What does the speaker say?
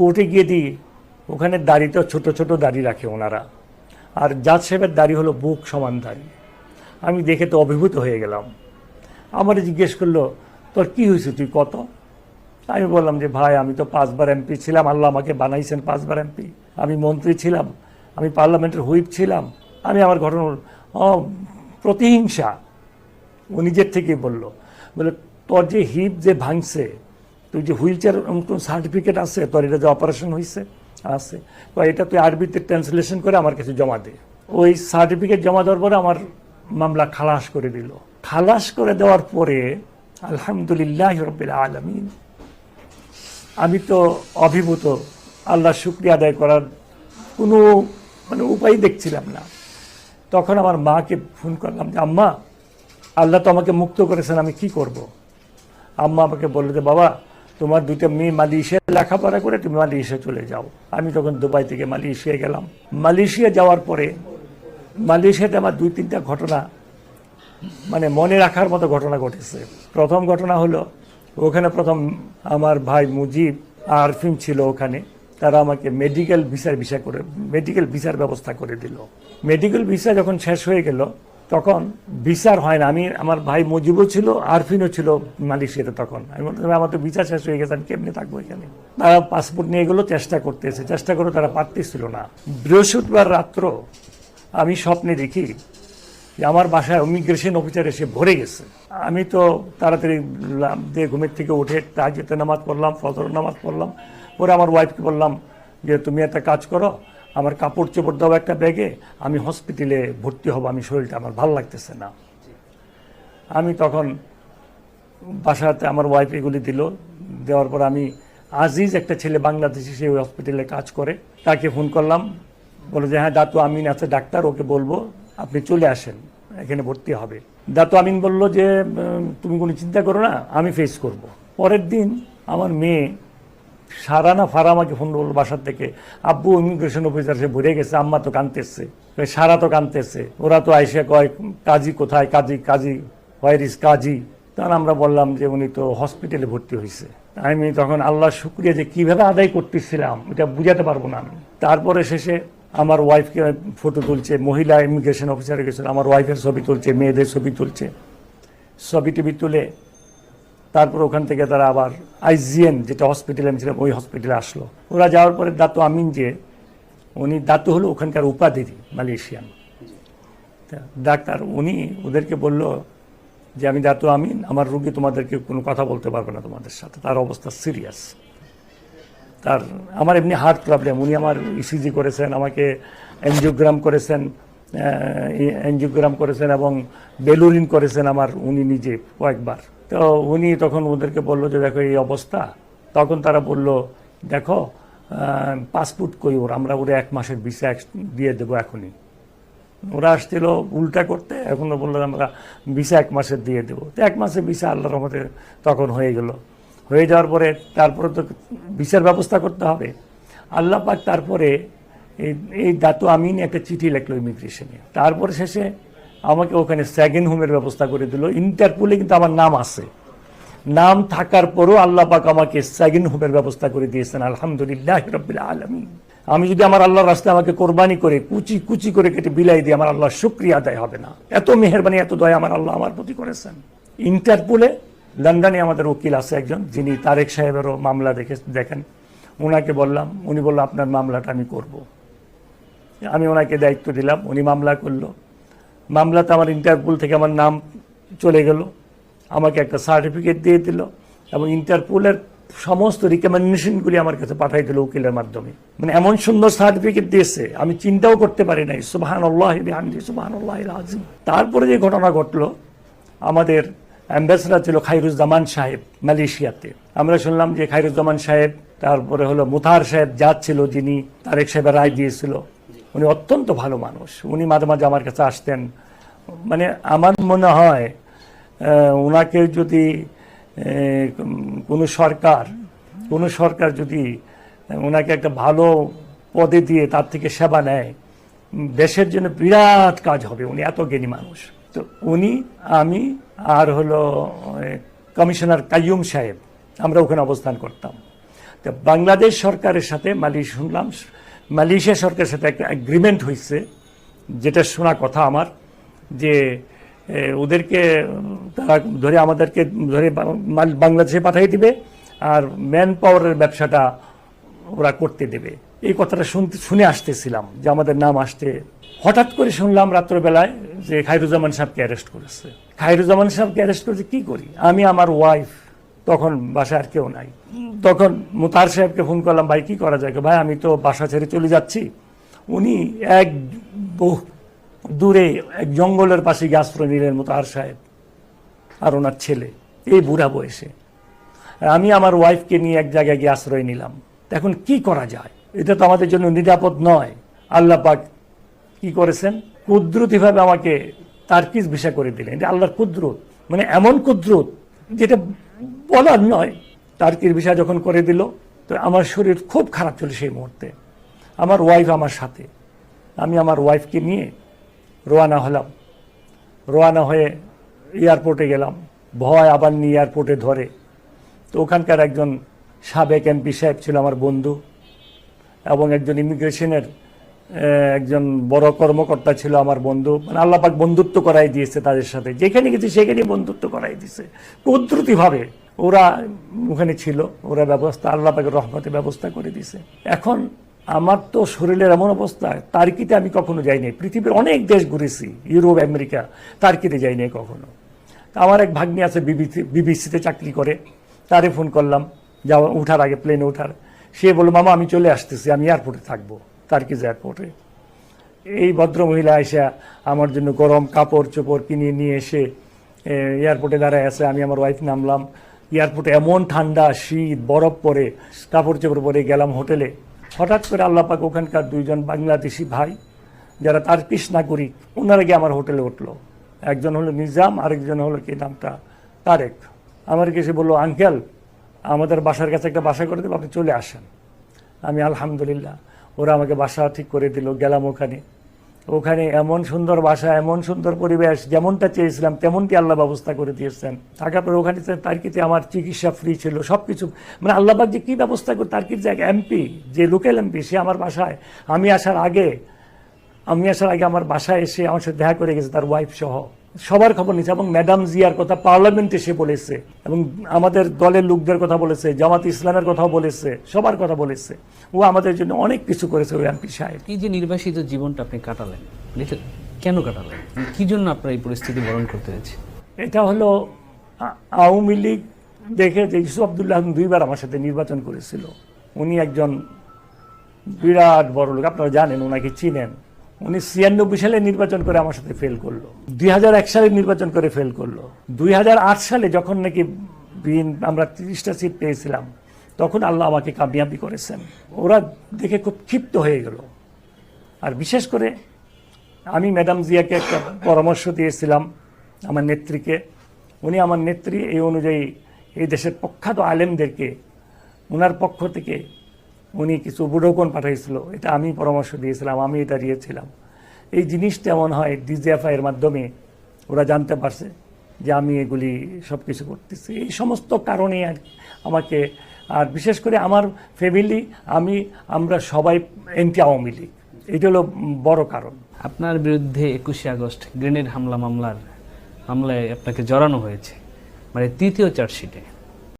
কোর্টে গিয়ে দিই ওখানে দাড়িতেও ছোট ছোট দাড়ি রাখে ওনারা। আর জাজ সাহেবের দাড়ি হলো বুক সমান দাড়ি। আমি দেখে তো অভিভূত হয়ে গেলাম। আমার জিজ্ঞেস করল, তোর কি হয়েছে? তুই কত? আমি বললাম যে, ভাই, আমি তো পাঁচবার এমপি ছিলাম। আল্লাহ আমাকে বানাইছেন পাঁচবার এমপি। আমি মন্ত্রী ছিলাম। আমি পার্লামেন্টের হুইপ ছিলাম। আমি আমার ঘটনার প্রতিহিংসা। ও নিজের থেকেই বলল। বলে তোর যে হিপ যে ভাঙছে তুই যে হুইল চেয়ার সার্টিফিকেট আছে? তোর এটা যে অপারেশন হয়েছে আছে। তো এটা তুই আরবিতে ট্রান্সলেশন করে আমার কাছে জমা দে। ওই সার্টিফিকেট জমা দেওয়ার পরে আমার মামলা খালাস করে দিল। খালাস করে দেওয়ার পরে আলহামদুলিল্লাহ রবিল আলমিন, আমি তো অভিভূত, আল্লাহ শুক্রিয়া আদায় করার কোনো মানে উপায় দেখছিলাম না। তখন আমার মাকে ফোন করলাম যে, আম্মা, আল্লাহ তো আমাকে মুক্ত করেছেন, আমি কি করব। আম্মা আমাকে বলল যে, বাবা তোমার দুইটা মেয়ে মালয়েশিয়া লেখাপড়া করে তুমি মালয়েশিয়া চলে যাও। আমি তখন দুবাই থেকে মালয়েশিয়া গেলাম। মালয়েশিয়া যাওয়ার পরে, মালয়েশিয়াতে আমার দুই তিনটা ঘটনা মানে মনে রাখার মতো ঘটনা ঘটেছে। প্রথম ঘটনা হলো, ওখানে প্রথম আমার ভাই মুজিব, আরফিন ছিল ওখানে। তারা আমাকে মেডিকেল ভিসার ভিসা করে মেডিকেল ভিসার ব্যবস্থা করে দিল। মেডিকেল ভিসা যখন শেষ হয়ে গেল তখন বিচার হয় না। আমি, আমার ভাই মুজিবও ছিল, আরফিনও ছিল মালয়েশিয়াতে তখন। আমি বললাম আমার তো বিচার শেষ হয়ে গেছে, আমি কেমনি থাকব এখানে? তারা পাসপোর্ট নিয়ে গেলো চেষ্টা করতেছে চেষ্টা করে তারা পারতেছিল না। বৃহস্পতিবার রাত্র আমি স্বপ্নে দেখি যে আমার বাসায় ইমিগ্রেশন অফিসার এসে ভরে গেছে। আমি তো তাড়াতাড়ি দিয়ে ঘুমের থেকে উঠে তাহাজতে নামাজ পড়লাম ফজর নামাজ পড়লাম। পরে আমার ওয়াইফকে বললাম যে, তুমি একটা কাজ করো আমার কাপড় চোপড় দেওয়া একটা ব্যাগে, আমি হসপিটালে ভর্তি হব, আমি শরীরটা আমার ভালো লাগতেছে না। আমি তখন বাসাতে আমার ওয়াইফ এগুলি দিল, দেওয়ার পর আমি আজিজ একটা ছেলে বাংলাদেশি, সে ওই হসপিটালে কাজ করে। তাকে ফোন করলাম, বলো যে হ্যাঁ দাতু আমিন আছে, ডাক্তার, ওকে বলব, আপনি চলে আসেন, এখানে ভর্তি হবে। দাতু আমিন বলল যে তুমি কোনো চিন্তা করো না, আমি ফেস করব। পরের দিন আমার মেয়ে সারানা ফারা আমাকে ফোন করল বাসার থেকে, আব্বু ইমিগ্রেশন অফিসার সে ভরে গেছে, আম্মা তো কানতেছে সারা তো কানতেছে ওরা তো আইসে কয়, কাজী কোথায়, কাজী কাজী হোয়ার ইজ কাজী? তখন আমরা বললাম যে উনি তো হসপিটালে ভর্তি হয়েছে আমি তখন আল্লাহ শুক্রিয়া যে কীভাবে আদায় করতেছিলাম, এটা বুঝাতে পারব না আমি। তারপরে শেষে আমার ওয়াইফকে ফটো তুলছে, মহিলা ইমিগ্রেশন অফিসারে গেছিল আমার ওয়াইফের ছবি তুলছে, মেয়েদের ছবি তুলছে। ছবি টিভি তুলে তারপর ওখান থেকে তারা আবার আইজিএন, যেটা হসপিটালে আমি ছিলাম, ওই হসপিটালে আসলো। ওরা যাওয়ার পরে দাতু আমিন যে, উনি দাতু হলো ওখানকার উপাধিদি মালয়েশিয়ান। ডাক্তার উনি ওদেরকে বলল যে, আমি দাতু আমিন, আমার রুগী তোমাদেরকে কোনো কথা বলতে পারবে না তোমাদের সাথে। তার অবস্থা সিরিয়াস তার, আমার এমনি হার্ট প্রবলেম উনি আমার ইসিজি করেছেন, আমাকে এনজিওগ্রাম করেছেন এনজিওগ্রাম করেছেন এবং বেলুরিন করেছেন আমার, উনি নিজে কয়েকবার। তো উনি তখন ওদেরকে বলল যে, দেখো, এই অবস্থা। তখন তারা বলল, দেখো পাসপোর্ট কই ওর? আমরা ওরা এক মাসের ভিসা দিয়ে দেবো এখনই। ওরা আসছিল উল্টা করতে, এখন বলল, আমরা ভিসা এক মাসের দিয়ে দেবো। তো এক মাসের ভিসা আল্লাহর রহমতে তখন হয়ে গেল। হয়ে যাওয়ার পরে তারপরে তো ভিসার ব্যবস্থা করতে হবে। আল্লাহ পাক তারপরে এই দাতু আমিন একটা চিঠি লিখলো ইমিগ্রেশনে। তারপরে শেষে আমাকে ওখানে সেকেন্ড হোমের ব্যবস্থা করে দিল। ইন্টারপোলে কিন্তু আমার নাম আছে। নাম থাকার পরও আল্লাহ পাক আমাকে সেকেন্ড হোমের ব্যবস্থা করে দিয়েছেন। আলহামদুলিল্লাহ রবিল আলমিন। আমি যদি আমার আল্লাহর রাস্তায় আমাকে কোরবানি করে কুচি কুচি করে কেটে বিলাই দিই, আমার আল্লাহ শুক্রিয়া আদায় হবে না। এত মেহরবানি, এত দয়া আমার আল্লাহ আমার প্রতি করেছেন। ইন্টারপোলে লন্ডনে আমাদের উকিল আছে একজন, যিনি তারেক সাহেবেরও মামলা দেখে দেখেন। ওনাকে বললাম, উনি বলল, আপনার মামলাটা আমি করব। আমি ওনাকে দায়িত্ব দিলাম, উনি মামলা করল। মামলাতে আমার ইন্টারপোল থেকে আমার নাম চলে গেল। আমাকে একটা সার্টিফিকেট দিয়ে দিল এবং ইন্টারপোলের সমস্ত রিকমেন্ডেশনগুলি আমার কাছে পাঠাই দিল উকিলের মাধ্যমে। মানে এমন সুন্দর সার্টিফিকেট দিয়েছে, আমি চিন্তাও করতে পারি নাই। সুবাহান আল্লাহ সুবাহান আল্লাহ আজিম তারপরে যে ঘটনা ঘটলো, আমাদের অ্যাম্বাসেডার ছিল খাইরুজ্জামান সাহেব মালয়েশিয়াতে। আমরা শুনলাম যে খাইরুজ্জামান সাহেব, তারপরে হলো মুথার সাহেব জাত ছিল যিনি তারেক সাহেবের রায় দিয়েছিল। উনি অত্যন্ত ভালো মানুষ। উনি মাঝে মাঝে আমার কাছে আসতেন। মানে আমার মনে হয় ওনাকে যদি কোনো সরকার কোনো সরকার যদি ওনাকে একটা ভালো পদে দিয়ে তার থেকে সেবা নেয় দেশের জন্য বিরাট কাজ হবে। উনি এত জ্ঞানী মানুষ। তো উনি, আমি আর হলো কমিশনার কাইয়ুম সাহেব, আমরা ওখানে অবস্থান করতাম। তো বাংলাদেশ সরকারের সাথে মালি শুনলাম মালয়েশিয়া সরকারের সাথে একটা অ্যাগ্রিমেন্ট হয়েছে, যেটা শোনা কথা আমার, যে ওদেরকে, তারা ধরে আমাদেরকে ধরে বাংলাদেশে পাঠিয়ে দিবে, আর ম্যান পাওয়ারের ব্যবসাটা ওরা করতে দেবে। এই কথাটা শুনতে, শুনে আসতেছিলাম, যে আমাদের নাম আসতে হঠাৎ করে শুনলাম রাত্রবেলায় যে খাইরুজ্জামান সাহেবকে অ্যারেস্ট করেছে। খাইরুজ্জামান সাহেবকে অ্যারেস্ট করেছে, কি করি? আমি, আমার ওয়াইফ তখন বাসায় আর কেউ নাই। তখন মুতার সাহেবকে ফোন করলাম, ভাই, কি করা যায়? ভাই, আমি তো বাসা ছেড়ে চলে যাচ্ছি। উনি এক দূরে, এক জঙ্গলের পাশে গিয়ে আশ্রয় নিলেন মুতার সাহেব আর ওনার ছেলে, এই বুড়া বয়সে। আমি আমার ওয়াইফকে নিয়ে এক জায়গায় গিয়ে আশ্রয় নিলাম। এখন কি করা যায়? এটা তো আমাদের জন্য নিরাপদ নয়। আল্লাহ পাক কি করেছেন? কুদরতিভাবে আমাকে তার্কিজ ভিসা করে দিলেন। এটা আল্লাহর কুদরত। মানে এমন কুদরত যেটা বলার নয়। তার্কির ভিসা যখন করে দিল, তো আমার শরীর খুব খারাপ ছিল সেই মুহূর্তে। আমার ওয়াইফ আমার সাথে। আমি আমার ওয়াইফকে নিয়ে রোয়ানা হলাম। রোয়ানা হয়ে এয়ারপোর্টে গেলাম। ভয় আবার নিয়ে এয়ারপোর্টে ধরে। তো ওখানকার একজন সাবেক এমপি সাহেব ছিল আমার বন্ধু এবং একজন ইমিগ্রেশনের একজন বড় কর্মকর্তা ছিল আমার বন্ধু। মানে আল্লাপাক বন্ধুত্ব করাই দিয়েছে তাদের সাথে। যেখানে গেছি সেখানে বন্ধুত্ব করাই দিয়েছে। কুদরতিভাবে ওরা ওখানে ছিল, ওরা ব্যবস্থা আল্লাপাকের রহমতে ব্যবস্থা করে দিয়েছে। এখন আমার তো শরীরের এমন অবস্থা, তার্কিতে আমি কখনো যাইনি পৃথিবীর অনেক দেশ ঘুরেছি, ইউরোপ, আমেরিকা, তার্কিতে যাইনি কখনো। আমার এক ভাগ্নি আছে, বিবিসি, বিবিসিতে চাকরি করে। তারে ফোন করলাম, যাওয়া, উঠার আগে প্লেনে উঠার। সে বলল, মামা, আমি চলে আসতেছি, আমি এয়ারপোর্টে থাকব। তার্কিজ এয়ারপোর্টে এই ভদ্র মহিলা এসে আমার জন্য গরম কাপড় চোপড় কিনে নিয়ে এসে এয়ারপোর্টে দাঁড়ায় আছে, আমি আমার ওয়াইফ নামলাম। এয়ারপোর্টে এমন ঠান্ডা, শীত, বরফ পরে কাপড় চোপড় পরে গেলাম হোটেলে। হঠাৎ করে আল্লাপাক ওখানকার দুইজন বাংলাদেশি ভাই, যারা তার্কিশ নাগরিক ওনারা গিয়ে আমার হোটেলে উঠল। একজন হলো নিজাম, আরেকজন হলো কি নামটা? তারেক। আমার কাছে বলল, আঙ্কেল, আমাদের বাসার কাছে একটা বাসা করে দেবো, আপনি চলে আসেন। আমি আলহামদুলিল্লাহ। ওরা আমাকে বাসা ঠিক করে দিল, গেলাম ওখানে। ওখানে এমন সুন্দর বাসা, এমন সুন্দর পরিবেশ, যেমনটা চেয়েছিলাম, তেমনটি আল্লাহ ব্যবস্থা করে দিয়েছেন। থাকার পরে ওখানে তার তার্কিতে আমার চিকিৎসা ফ্রি ছিল সব কিছু মানে আল্লাহবাক যে কী ব্যবস্থা করে, তার্কির যে এমপি যে লোকাল এমপি সে আমার বাসায়। আমি আসার আগে, আমি আসার আগে আমার বাসায় এসে আমার সাথে দেখা করে গেছে, তার ওয়াইফ সহ। সবার খবর নিচ্ছে এবং ম্যাডাম জিয়ার কথা পার্লামেন্টে সে বলেছে এবং আমাদের দলের লোকদের কথা বলেছে জামাত ইসলামের কথাও বলেছে সবার কথা বলেছে। ও আমাদের জন্য অনেক কিছু করেছে ওই এমপি সাহেব। এই যে নির্বাসিত জীবনটা আপনি কাটালেন কেন কাটালেন? কি জন্য আপনার এই পরিস্থিতি বরণ করতে হয়েছে? এটা হলো আওয়ামী লীগ দেখে যে ইউসুফ আবদুল্লাহ দুইবার আমার সাথে নির্বাচন করেছিল। উনি একজন বিরাট বড় লোক আপনারা জানেন ওনাকে চিনেন। উনি ছিয়ানব্বই সালে নির্বাচন করে আমার সাথে ফেল করল। দুই হাজার এক সালে নির্বাচন করে ফেল করল। দুই হাজার আট সালে যখন নাকি আমরা তিরিশটা সিট পেয়েছিলাম, তখন আল্লাহ আমাকে কামিয়াবি করেছেন। ওরা দেখে খুব ক্ষিপ্ত হয়ে গেল। আর বিশেষ করে আমি ম্যাডাম জিয়াকে একটা পরামর্শ দিয়েছিলাম আমার নেত্রীকে। উনি আমার নেত্রী এই অনুযায়ী এই দেশের প্রখ্যাত আলেমদেরকে ওনার পক্ষ থেকে উনি কিছু বুড়োকন পাঠাইছিল, এটা আমি পরামর্শ দিয়েছিলাম, আমি এটা দিয়েছিলাম। এই জিনিসটা এমন হয়, ডিজিএফআই এর মাধ্যমে ওরা জানতে পারছে যে আমি এগুলি সব কিছু করতেছি। এই সমস্ত কারণে আর আমাকে, আর বিশেষ করে আমার ফ্যামিলি আমি, আমরা সবাই এন্টি আওয়ামী লীগ। এটা হলো বড় কারণ। আপনার বিরুদ্ধে একুশে আগস্ট গ্রেনেড হামলা মামলার, মামলায় আপনাকে জড়ানো হয়েছে মানে তৃতীয় চার্জশিটে।